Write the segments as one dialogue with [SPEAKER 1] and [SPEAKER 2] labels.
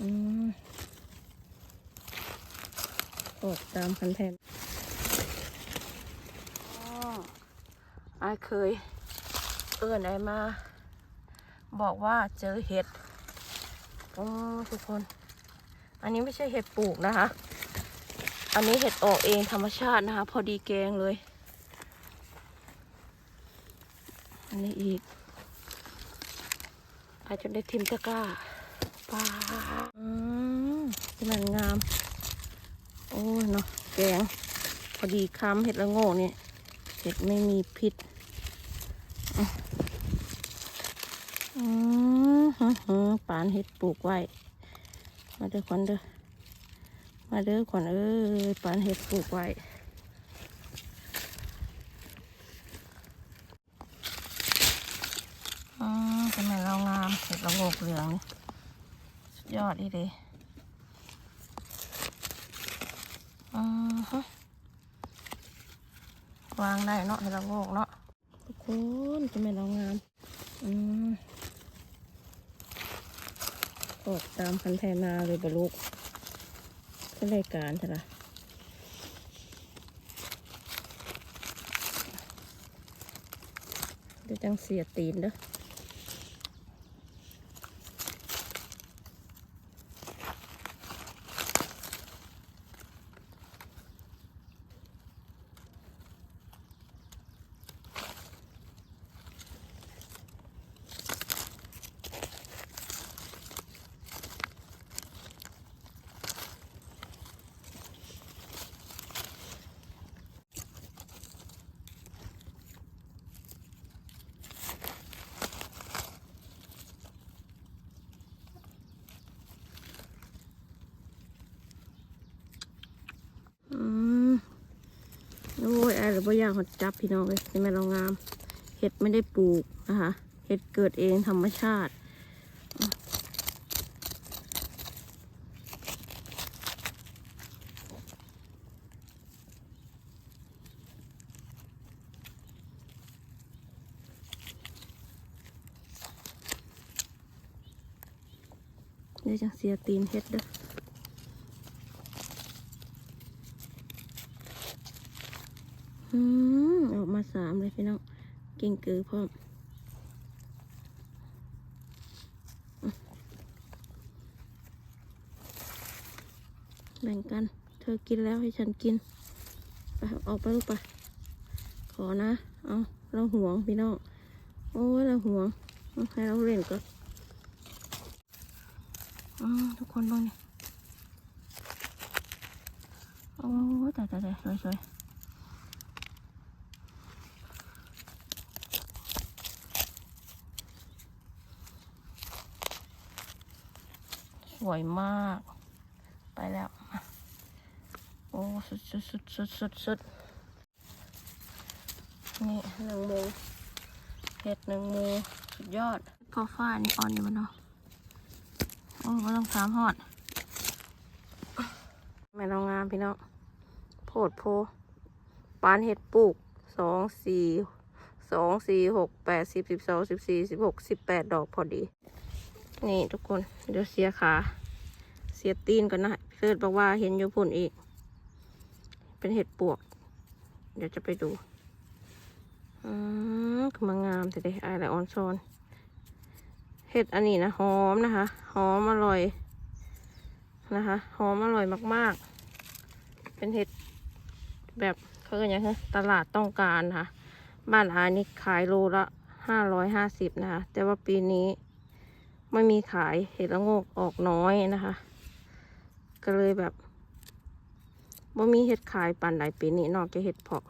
[SPEAKER 1] อืมออกตามคันแทนอ๋อไอาเคย เอิ้นไอมา บอกว่าเจอเห็ดโอ้ทุกคน อันนี้ไม่ใช่เห็ดปลูกนะคะ อันนี้เห็ดออกเองธรรมชาตินะคะ พอดีแกงเลย อันนี้อีก อาจจะได้ทิมตะกร้าปลา อืมเป็นมันงาม โอ้ยเนาะแกง พอดีคำเห็ดละโง่เนี่ยเห็ดไม่มีพิษอะอืมฮึฮึปานเห็ดปลูกไว้ มาเด้อขวัญเด้อมาเด้อขวัญเอ้ยปานเห็ดปลูกไว้อืมเป็นไงเรางามเห็ดละโงกเหลือง สุดยอดอีเดี วางได้เนาะเห็ดละโงกเนาะทุกคนเป็นไงเรางามอืมออกตามคันแทนาเลยบลูกก็รายการใช่ละเดี๋ยวจังเสียตีนเด้อมโอ้ยอะไร บ่อยากหดจับพี่น้องเลยนี่แม่เรางาม เห็ดไม่ได้ปลูกนะคะ เห็ดเกิดเองธรรมชาติเดี๋ยวจังเสียตีนเห็ดเด้อมออกมา สามเลยพี่น้องเก่งเกือพร้อมแบ่งกัน เธอกินแล้วให้ฉันกิน ไปออกไปลูกไป ขอนะ เอาเราห่วงพี่น้อง โอ้ยเราห่วง ให้เราเล่นก่อนอทุกคนดูนี่โอ้ยแต่แต่แต่สวยสวยๆ วยมาก ไปแล้ว โอ้ สุดสุดสุดสุดสุดสุดนี่หนึ่งโมงเห็ดหนึ่งโมงสุดยอดพอฟ้านี่อ่อนอยู่มันเนาะโอ้ไม่ต้องถามหอดแม่เรางามพี่น้องโพดโพปานเห็ดปลูกสองสี่สองสี่หกแปดสิบสิบสองสิบสี่สิบหกสิบแปดดอกพอดี นี่ทุกคน เดี๋ยวเสียขา เสียตีนก่อนนะเกิดบอกว่าเห็นอยู่พุ่นอีก เป็นเห็ดปวก เดี๋ยวจะไปดู อืมคือมางามแต่เด็กอะไรออนซอนเห็ดอันนี้นะหอมนะคะ หอมอร่อยนะคะหอมอร่อยมาก ๆ เป็นเห็ดแบบเขาเรียกยังไงตลาดต้องการนะคะบ้านอานี่ขายโลละห้าร้อยห้าสิบนะคะ แต่ว่าปีนี้ ไม่มีขายเห็ดละโงกออกน้อยนะคะ ก็เลยแบบว่มีเห็ดขายปันหลายปีนี้นอกจากเห็ดเพาะ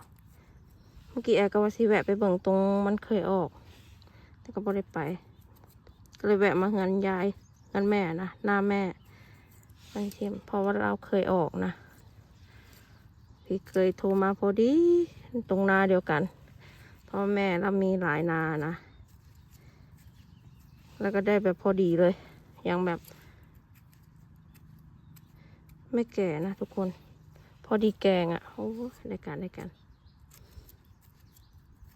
[SPEAKER 1] เมื่อกี้แอร์ก็ว่าสิแวะไปเบิ่งตรงมันเคยออก แต่ก็บ่ได้ไป ก็เลยแวะมาเงินยายเงินแม่นะหน้าแม่ไปเทียมเพราะว่าเราเคยออกนะ พี่เคยโทรมาพอดีตรงนาเดียวกันพราะแม่เรามีหลายนานะ แล้วก็ได้แบบพอดีเลย ยังแบบ ไม่แก่นะทุกคน พอดีแกงอะ่ะ โอ้ได้การได้กัน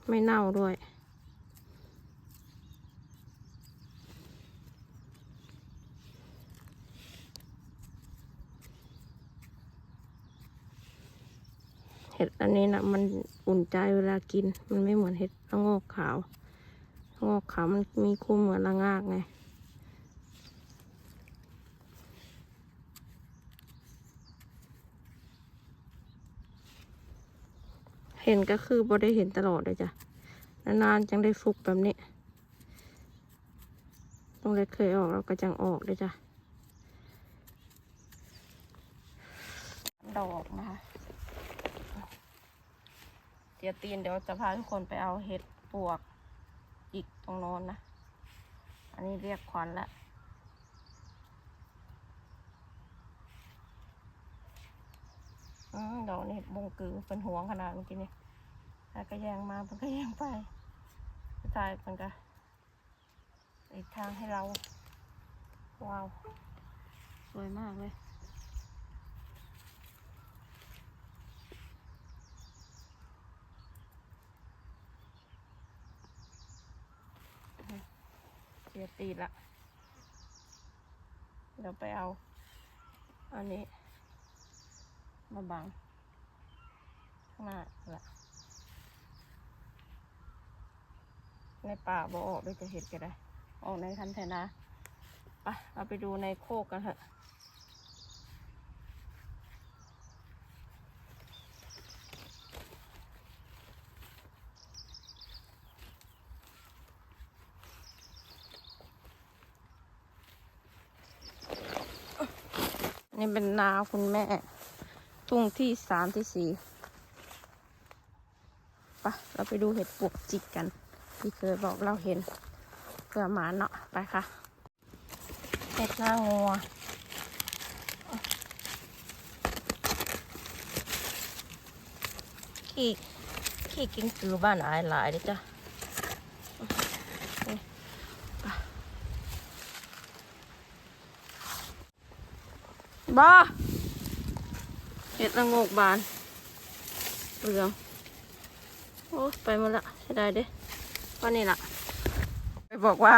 [SPEAKER 1] ไม่เน่าด้วยเห็ดอันนี้นะมันอุ่นใจเวลากิน มันไม่เหมือนเห็ดละงอกขาว ละโงกขามันมีคู่เหมือนละงากไงเห็นก็คือบ่ได้เห็นตลอดเลยจ้ะนานๆจังได้ฟุกแบบนี้ต้องเล็ดเคยออกเราก็จังออกเลยจ้ะดอกนะคะเดี๋ยวตีนเดี๋ยวจะพาทุกคนไปเอาเห็ดปวก อีกตรงโน้นนะ อันนี้เรียกขวัญละอืมดอกนี่บงกือเป็นห่วงขนาดเมื่อกี้นี่ถ้าก็แยงมามันก็แยงไปสุดท้ายมันก็อีกทางให้เรา ว้าว สวยมากเลย สียตีละ เดี๋ยวไปเอา อันนี้ มาบังข้างหน้าละในป่าบ่ออกด้วยจะเห็ดก็ได้ ออกในคันเทนาไปเราไปดูในโคกกันเถอะ นี่เป็นนาคุณแม่ ทุ่งที่สามที่สี่ไปะเราไปดูเห็ดปวกจิกกัน ที่เคยบอกเราเห็นเพื่อหมาเนาะไปค่ะ เห็ดหน้างัวขี้ขี้กินคือบ้านอายหลายเลยจ้ะนี่ไป บ้าเห็ดละงกบานเปลืองโอ้ไปหมาละใช่ได้เด้วันนี้ละไปบอกว่า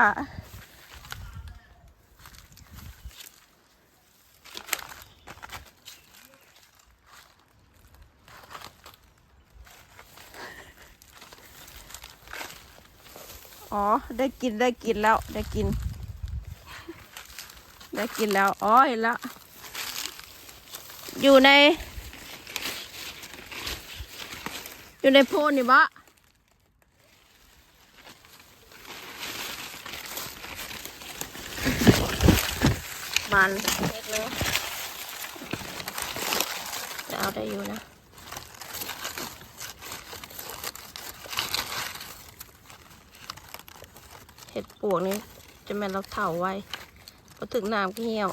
[SPEAKER 1] อ๋อ ได้กินได้กินแล้ว ได้กิน ได้กินแล้ว อ๋อเห็นแล้ว อยู่ใน อยู่ในโพนนี่บะมันเล็กเลยจะเอาได้อยู่นะเห็ดปวกนี่จะแม่นเราเถาไว้พอถึงน้ำก็เหี่ยว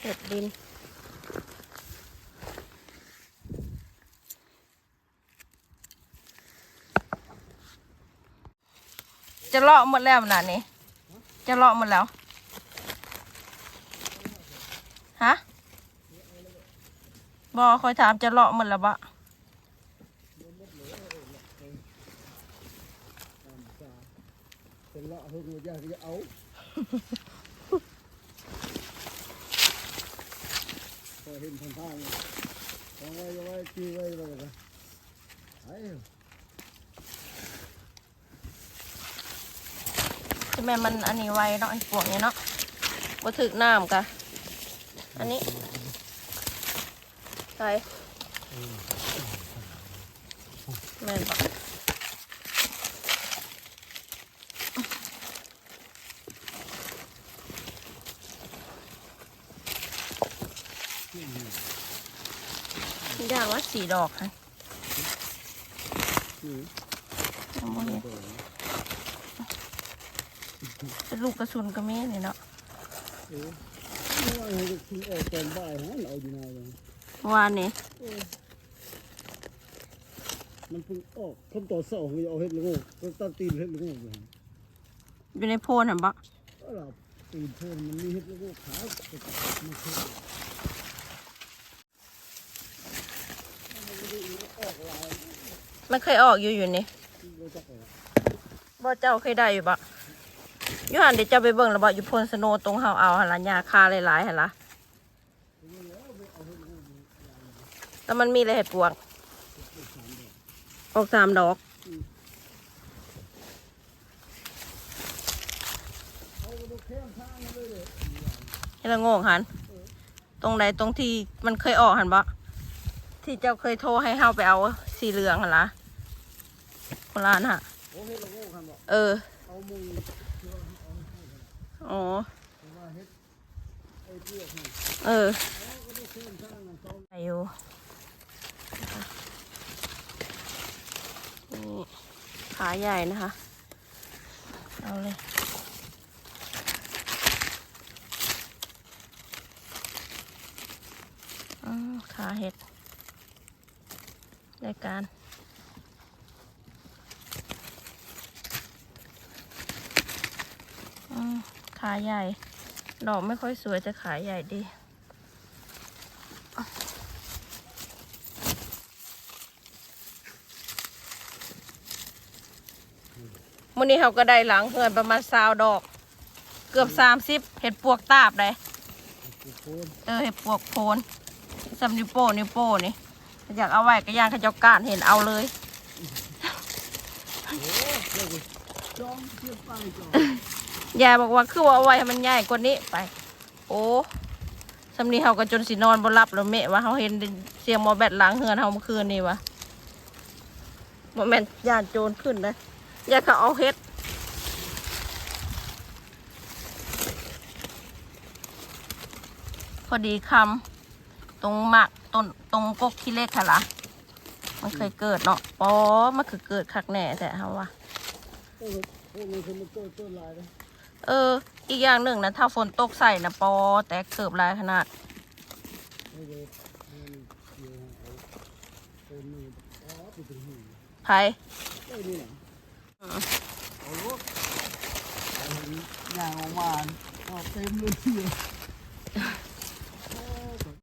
[SPEAKER 1] เห็ดดิน จะเลาะหมดแล้วขนาดนี้จะเลาะหมดแล้ว ฮะบอคอยถามจะเลาะหมดแล้วบะ
[SPEAKER 2] เป็นละเพิ่งอยจะเอาพอ เห็นทางทางทางไว้ไว้จีไว้เลยนะไอ้
[SPEAKER 1] จะแม่มันอันนี้ไวเนาะไอ้ปวกเนี่ยเนาะบ่ถึกน้ำกะอันนี้ใส่แม่นปะอย่างละ สี่ดอกค่ะ
[SPEAKER 2] นี่
[SPEAKER 1] เอาหมดเลยเป็นลูกกระสุนก็มีนี่เนาะ
[SPEAKER 2] เออไม่ว่าให้ทิ้งออกตอนบ่ายฮะเอาอยู่นานเลย
[SPEAKER 1] เมื่อวานนี้
[SPEAKER 2] เออมันเพิ่งออกคำต่อสองเลยเอาเห็ดละโงูก็ตัดตีนเห็ดละโงูเลย
[SPEAKER 1] อยู่ในโพนเห็นปะ
[SPEAKER 2] ก็เราตีนเพิ่มมันมีเห็ดละโงูขาวก็ตัดมันเพิ่ ม
[SPEAKER 1] มันเคยออกอยู่อยู่นี่บ่เจ้าเคยได้อยู่ปะยูหันเดี๋ยวเจ้าไปเบิ่งแล้วบ่อยู่พนสโนตรงเฮาเอาหันละหญ้าคาหลายๆหันละแต่มันมีอะไรเห็ดปวก ออกสามดอก
[SPEAKER 2] เอาไปดูแค่ข้างเละ
[SPEAKER 1] งงหัน ตรงใดตรงที่มันเคยออกหันปะ ที่เจ้าเคยโทรให้เฮาไปเอาสีเหลืองหันละคนละอันฮะ
[SPEAKER 2] โอ้เห็ดละโงูครับบอก
[SPEAKER 1] เออ
[SPEAKER 2] เอามุง
[SPEAKER 1] อ๋อ
[SPEAKER 2] เออ
[SPEAKER 1] ออ
[SPEAKER 2] เอาก็ดูแค่ข้างมันสอง
[SPEAKER 1] ไปอยู่นี่ขาใหญ่นะคะ เอาเลย อืมขาเห็ด รายการขาใหญ่ ดอกไม่ค่อยสวยแต่ขาใหญ่ดี มื่อนี้เขาก็ได้หลังเฮือนประมาณซาวดอก เกือบสามสิบเห็ดปวกตาบเลยเออเห็ดปวกโพนสำนิโป้นิโป้นี่ อยากเอาไว้ก็ย่างขจกการเห็นเอาเลย
[SPEAKER 2] ยา
[SPEAKER 1] ยบอกว่าคือว่าเอาไว้ให้มันใหญ่กว่านี้ไป โอ้สำนีเขาก็จนสินอนบนรับแล้วเมะว่าเขาเห็นเสียงมอแบตหลังเฮือนเขาเมื่อคืนนี่วะโมแมนยานโจรขึ้นนะยายเขาเอาเฮ็ดพอดีคำตรงหมัก ต้นตรงกกที่เล็กค่ะล่ะมันเคยเกิดเนาะปอมันคือเกิดคักแหน่แต่เฮาว่า
[SPEAKER 2] โอ้โหพวกมันคนมันโต้ต้นลา
[SPEAKER 1] เออ อีกอย่างหนึ่งนะถ้าฝนตกใส่นะปอ แตกเกิบลายขนาด
[SPEAKER 2] ไม่เลยมันเกี่ยวเอาต้นนี้อ๋อไปถึงหู
[SPEAKER 1] ไผ่
[SPEAKER 2] ไอ้นี่นะโอ้โหเอาเห็นย่างออกมาเต็มเลย